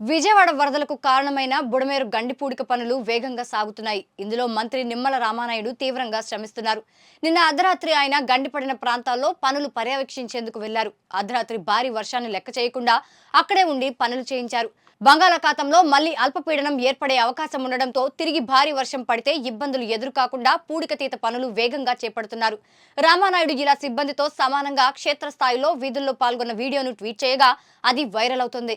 విజయవాడ వరదలకు కారణమైన బుడమేరు గండిపూడిక పనులు వేగంగా సాగుతున్నాయి. ఇందులో మంత్రి నిమ్మల రామానాయుడు తీవ్రంగా శ్రమిస్తున్నారు. నిన్న అర్ధరాత్రి ఆయన గండిపడిన ప్రాంతాల్లో పనులు పర్యవేక్షించేందుకు వెళ్ళారు. అర్ధరాత్రి భారీ వర్షాన్ని లెక్క చేయకుండా అక్కడే ఉండి పనులు చేయించారు. బంగాళాఖాతంలో మళ్ళీ అల్పపీడనం ఏర్పడే అవకాశం ఉండడంతో తిరిగి భారీ వర్షం పడితే ఇబ్బందులు ఎదురుకాకుండా పూడికతీత పనులు వేగంగా చేపడుతున్నారు. రామానాయుడు ఇలా సిబ్బందితో సమానంగా క్షేత్రస్థాయిలో వీధుల్లో పాల్గొన్న వీడియోను ట్వీట్ చేయగా అది వైరల్ అవుతుంది.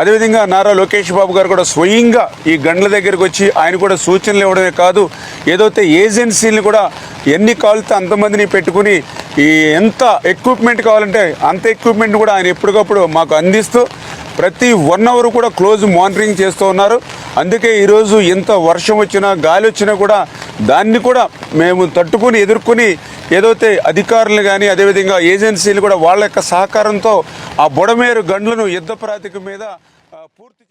అదేవిధంగా నారా లోకేష్ బాబు గారు కూడా స్వయంగా ఈ గండ్ల దగ్గరికి వచ్చి ఆయన కూడా సూచనలు ఇవ్వడమే కాదు ఏదైతే ఏజెన్సీని కూడా ఎన్ని కావాలితే అంతమందిని పెట్టుకుని ఈ ఎంత ఎక్విప్మెంట్ కావాలంటే అంత ఎక్విప్మెంట్ కూడా ఆయన ఎప్పటికప్పుడు మాకు అందిస్తూ ప్రతి వన్ అవర్ కూడా క్లోజ్ మానిటరింగ్ చేస్తూ ఉన్నారు. అందుకే ఈరోజు ఎంత వర్షం వచ్చినా గాలి వచ్చినా కూడా దాన్ని కూడా మేము తట్టుకుని ఎదుర్కొని ఏదైతే అధికారులు కానీ అదేవిధంగా ఏజెన్సీలు కూడా వాళ్ళ యొక్క సహకారంతో ఆ బుడమేరు గండ్లను యుద్ధ ప్రాతిక మీద పూర్తి